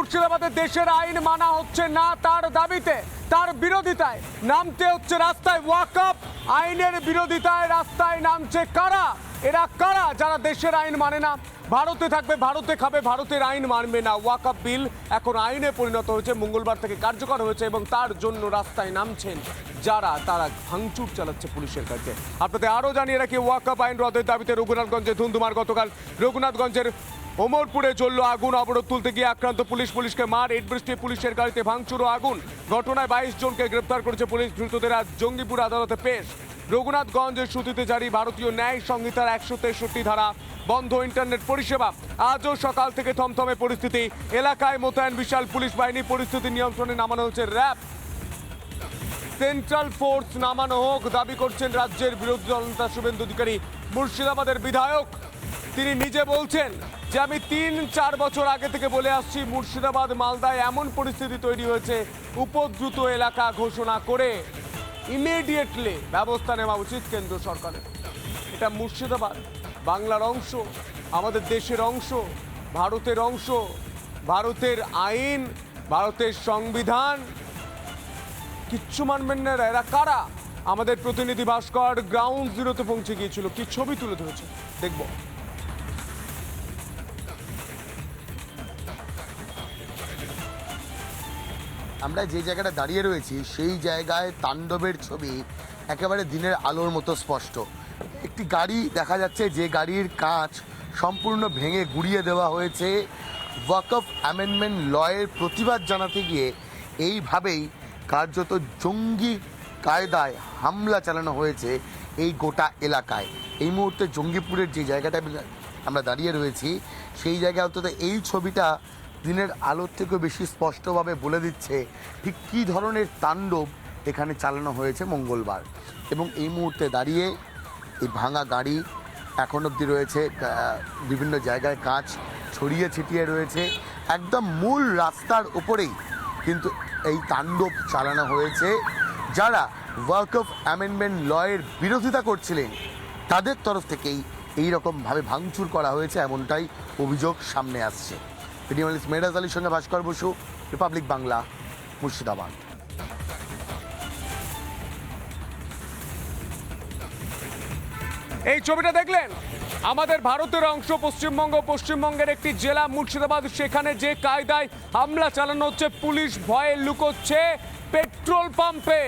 মুর্শিদাবাদে দেশের আইন মানা হচ্ছে না তার দাবিতে, তার বিরোধিতায় নামতে হচ্ছে রাস্তায় ওয়াকআপ আইনের বিরোধিতায় রাস্তায় নামছে কারা? এরা কারা যারা দেশের আইন মানে না? ভারতে থাকবে, ভারতে খাবে, ভারতের আইন মানবে না। ওয়াকআপ বিল এখন আইনে পরিণত হয়েছে, মঙ্গলবার থেকে কার্যকর হয়েছে এবং তার জন্য রাস্তায় নামছেন যারা, তারা ভাঙচুর চালাচ্ছে পুলিশের কাছে আপনাদের আরও জানিয়ে রাখি ওয়াকআপ আইন রদের দাবিতে রঘুনাথগঞ্জে ধুন্ধুমার গতকাল রঘুনাথগঞ্জের ওমরপুরে চলল আগুন, অবরোধ তুলতে গিয়ে আক্রান্ত পুলিশ। পুলিশকে মার বৃষ্টি, পুলিশের গাড়িতে ভাঙচুর আগুন। ঘটনায় বাইশ জনকে গ্রেপ্তার করেছে পুলিশ দ্রুতদের আজ জঙ্গিপুর আদালতে পেশ। রঘুনাথগঞ্জের সুতিতে জারি ভারতীয় ন্যায় সংহিতার একশো তেষট্টি ধারা, বন্ধ ইন্টারনেট পরিষেবা। আজও সকাল থেকে থমথমে পরিস্থিতি। এলাকায় মোতায়েন বিশাল পুলিশ বাহিনী, পরিস্থিতি নিয়ন্ত্রণে নামানো হচ্ছে র্যাব। সেন্ট্রাল ফোর্স নামানো হোক, দাবি করছেন রাজ্যের বিরোধী দলনেতা শুভেন্দু অধিকারী। মুর্শিদাবাদের বিধায়ক তিনি নিজে বলছেন যে আমি তিন, চার বছর আগে থেকে বলে আসছি, মুর্শিদাবাদ, মালদায় এমন পরিস্থিতি তৈরি হয়েছে, উপদ্রুত এলাকা ঘোষণা করে ইমিডিয়েটলি ব্যবস্থা নেওয়া উচিত কেন্দ্র সরকারের। এটা মুর্শিদাবাদ, বাংলার অংশ, আমাদের দেশের অংশ, ভারতের অংশ, ভারতের আইন, ভারতের সংবিধান। কিচ্ছু মানবেন না এরা। কারা? আমাদের প্রতিনিধি ভাস্কর গ্রাউন্ড জিরোতে পৌঁছে গিয়েছিল। কি ছবি তুলে ধরেছে? দেখব। আমরা যে জায়গাটা দাঁড়িয়ে রয়েছি, সেই জায়গায় তাণ্ডবের ছবি একেবারে দিনের আলোর মতো স্পষ্ট। একটি গাড়ি দেখা যাচ্ছে, যে গাড়ির কাঁচ সম্পূর্ণ ভেঙে গুড়িয়ে দেওয়া হয়েছে। ওয়াকফ অ্যামেন্ডমেন্ট লয়ের প্রতিবাদ জানাতে গিয়ে এইভাবেই কার্যত জঙ্গি কায়দায় হামলা চালানো হয়েছে এই গোটা এলাকায়। এই মুহূর্তে জঙ্গিপুরের যে জায়গাটা আমরা দাঁড়িয়ে রয়েছি, সেই জায়গায় অন্তত এই ছবিটা দিনের আলোর থেকেও বেশি স্পষ্টভাবে বলে দিচ্ছে ঠিক কী ধরনের তাণ্ডব এখানে চালানো হয়েছে মঙ্গলবার। এবং এই মুহূর্তে দাঁড়িয়ে এই ভাঙা গাড়ি এখন অবধি রয়েছে বিভিন্ন জায়গায় কাঁচ ছড়িয়ে ছিটিয়ে রয়েছে। একদম মূল রাস্তার উপরেই কিন্তু এই তাণ্ডব চালানো হয়েছে। যারা ওয়ার্ক অফ অ্যামেন্ডমেন্ট লয়ের বিরোধিতা করছিলেন, তাদের তরফ থেকেই এই রকমভাবে ভাঙচুর করা হয়েছে, এমনটাই অভিযোগ সামনে আসছে। ভিডিওলিস্ট মেহরাজ আলীর সঙ্গে ভাস্কর বসু, রিপাবলিক বাংলা, মুর্শিদাবাদ। এই ছবিটা দেখলেন? আমাদের ভারতের অংশ, পশ্চিমবঙ্গ, পশ্চিমবঙ্গের একটি জেলা, মুর্শিদাবাদ, সেখানে যে কায়দায় হামলা চালানো হচ্ছে, পুলিশ ভয়ে লুকোচ্ছে পেট্রোল পাম্পে।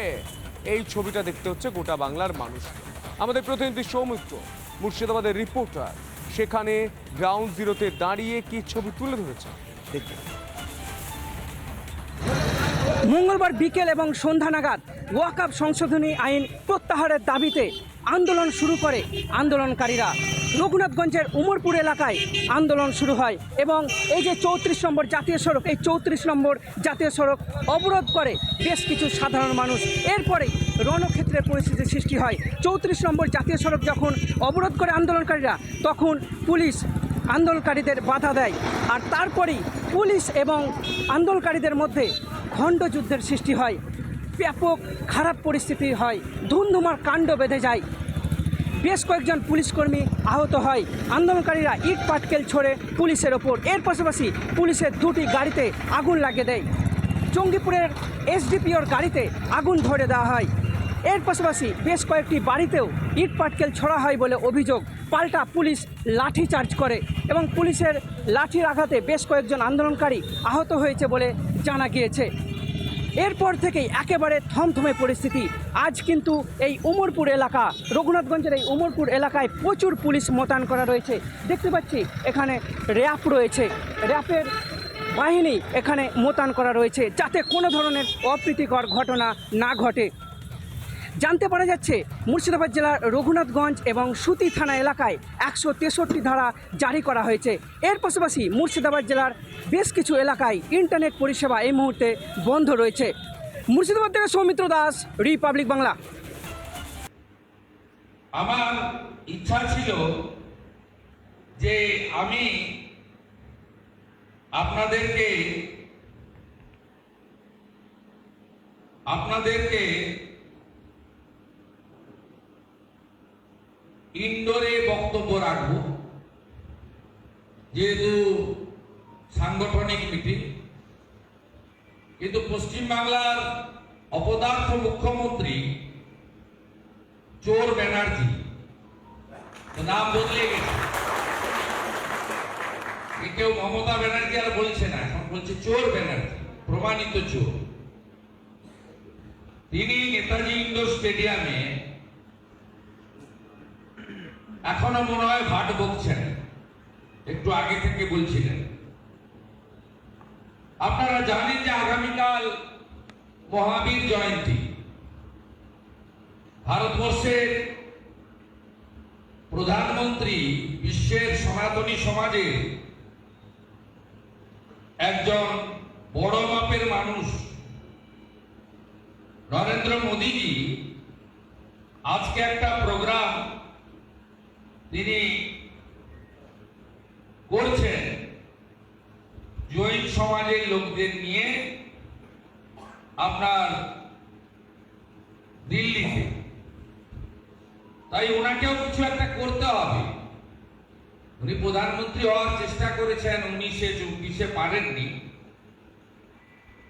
এই ছবিটা দেখতে হচ্ছে গোটা বাংলার মানুষ। আমাদের প্রতিনিধি সৌমিত্র, মুর্শিদাবাদের রিপোর্টার। সেখানে গ্রাউন্ড জিরোতে দাঁড়িয়ে কি ছবি তুলে ধরেছে? দেখুন মঙ্গলবার বিকেল এবং সন্ধ্যা নাগাদ ওয়াকআপ সংশোধনী আইন প্রত্যাহারের দাবিতে আন্দোলন শুরু করে আন্দোলনকারীরা। রঘুনাথগঞ্জের উমরপুর এলাকায় আন্দোলন শুরু হয় এবং এই যে চৌত্রিশ নম্বর জাতীয় সড়ক, এই চৌত্রিশ নম্বর জাতীয় সড়ক অবরোধ করে বেশ কিছু সাধারণ মানুষ। এরপরে রণক্ষেত্রের পরিস্থিতির সৃষ্টি হয়। চৌত্রিশ নম্বর জাতীয় সড়ক যখন অবরোধ করে আন্দোলনকারীরা, তখন পুলিশ আন্দোলনকারীদের বাধা দেয়। আর তারপরেই পুলিশ এবং আন্দোলনকারীদের মধ্যে খণ্ডযুদ্ধের সৃষ্টি হয়। ব্যাপক খারাপ পরিস্থিতি হয়। ধুমধুমার কাণ্ড বেঁধে যায়। বেশ কয়েকজন পুলিশকর্মী আহত হয়। আন্দোলনকারীরা ইট পাটকেল ছড়ে পুলিশের ওপর। এর পাশাপাশি পুলিশের দুটি গাড়িতে আগুন লাগিয়ে দেয়। জঙ্গিপুরের এসডিপিওর গাড়িতে আগুন ধরে দেওয়া হয়। এর পাশাপাশি বেশ কয়েকটি বাড়িতেও ইট পাটকেল ছড়া হয় বলে অভিযোগ। পাল্টা পুলিশ লাঠি চার্জ করে এবং পুলিশের লাঠির আঘাতে বেশ কয়েকজন আন্দোলনকারী আহত হয়েছে বলে জানা গিয়েছে। এরপর থেকেই একেবারে থমথমে পরিস্থিতি। আজ কিন্তু এই উমরপুর এলাকা, রঘুনাথগঞ্জের এই উমরপুর এলাকায় প্রচুর পুলিশ মোতায়েন করা রয়েছে। দেখতে পাচ্ছি, এখানে র্যাপ রয়েছে। র্যাপের বাহিনী এখানে মোতায়েন করা রয়েছে যাতে কোনো ধরনের অপ্রীতিকর ঘটনা না ঘটে। জানতে পারা যাচ্ছে মুর্শিদাবাদ জেলার রঘুনাথগঞ্জ এবং সুতি থানা এলাকায় একশো তেষট্টি ধারা জারি করা হয়েছে। এর পাশাপাশি মুর্শিদাবাদ জেলার বেশ কিছু এলাকায় ইন্টারনেট পরিষেবা এই মুহূর্তে বন্ধ রয়েছে। মুর্শিদাবাদ থেকে সৌমিত্র দাস, রিপাবলিক বাংলা। আমার ইচ্ছা ছিল যে আমি আপনাদেরকে আপনাদেরকে ইনডোরে বক্তব্য রাখব। যেহেতু সাংগঠনিক মিটিং, কিন্তু পশ্চিমবাংলার অপদার্থ মুখ্যমন্ত্রী চোর ব্যানার্জি নাম বদলে গেছে। কেউ মমতা ব্যানার্জি আর বলছে না, এখন বলছে চোর ব্যানার্জি, প্রমাণিত চোর। তিনি নেতাজি ইন্ডোর স্টেডিয়ামে এখনও মনে হয় ভাট বকছেন। একটু আগে থেকে বলছিলেন। আপনারা জানেন যে আগামীকাল মহাবীর জয়ন্তী। ভারতবর্ষের প্রধানমন্ত্রী বিশ্বের সনাতনী সমাজের একজন বড় মাপের মানুষ নরেন্দ্র মোদীজি আজকে একটা প্রোগ্রাম তিনি করছেন। জৈন সমাজের লোকদের নিয়ে আপনার দিল্লিতে। তাই ওনাকেও কিছু একটা করতে হবে। উনি প্রধানমন্ত্রী হওয়ার চেষ্টা করেছেন, উনিশে চব্বিশে পারেননি।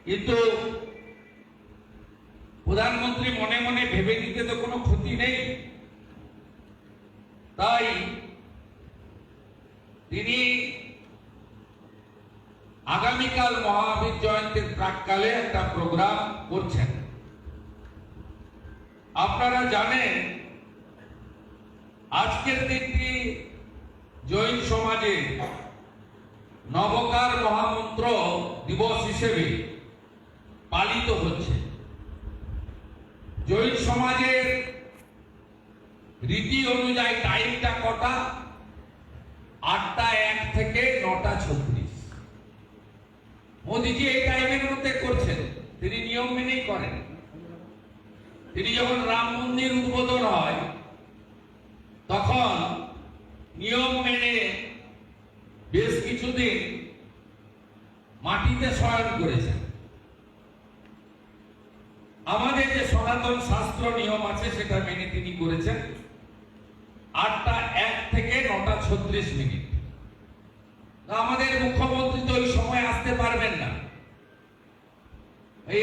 কিন্তু প্রধানমন্ত্রী মনে মনে ভেবে নিতে তো কোনো ক্ষতি নেই। তাই তিনি আগামীকাল মহাবীর জয়ন্তীর প্রাককালে একটা প্রোগ্রাম করছেন। আপনারা জানেন, আজকের দিনটি জৈন সমাজে নবকার মহামন্ত্র দিবস হিসেবে পালিত হচ্ছে। জৈন সমাজের রীতি অনুযায়ী টাইমটা কটা? আটটা এক থেকে নটা ছত্রিশ। মোদিজি এই টাইমের মধ্যে করছেন। তিনি নিয়ম মেনেই করেন। তিনি যখন রাম মন্দির উদ্বোধন হয়, তখন নিয়ম মেনে বেশ কিছুদিন মাটিতে শয়ন করেছেন। আমাদের যে সনাতন শাস্ত্র নিয়ম আছে, সেটা মেনে তিনি করেছেন। আটটা এক থেকে নটা ছত্রিশ মিনিট। আমাদের মুখ্যমন্ত্রী তো ওই সময় আসতে পারবেন না।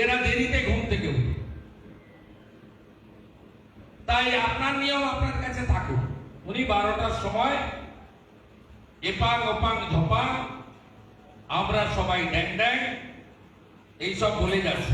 এরা দেরিতে ঘুম থেকে উঠে তাই আপনার নিয়ম আপনার কাছে থাকুক। উনি বারোটার সময় এপাং, ওপাং, ধপাং, আমরা সবাই ড্যাং ড্যাং এইসব বলে যাচ্ছে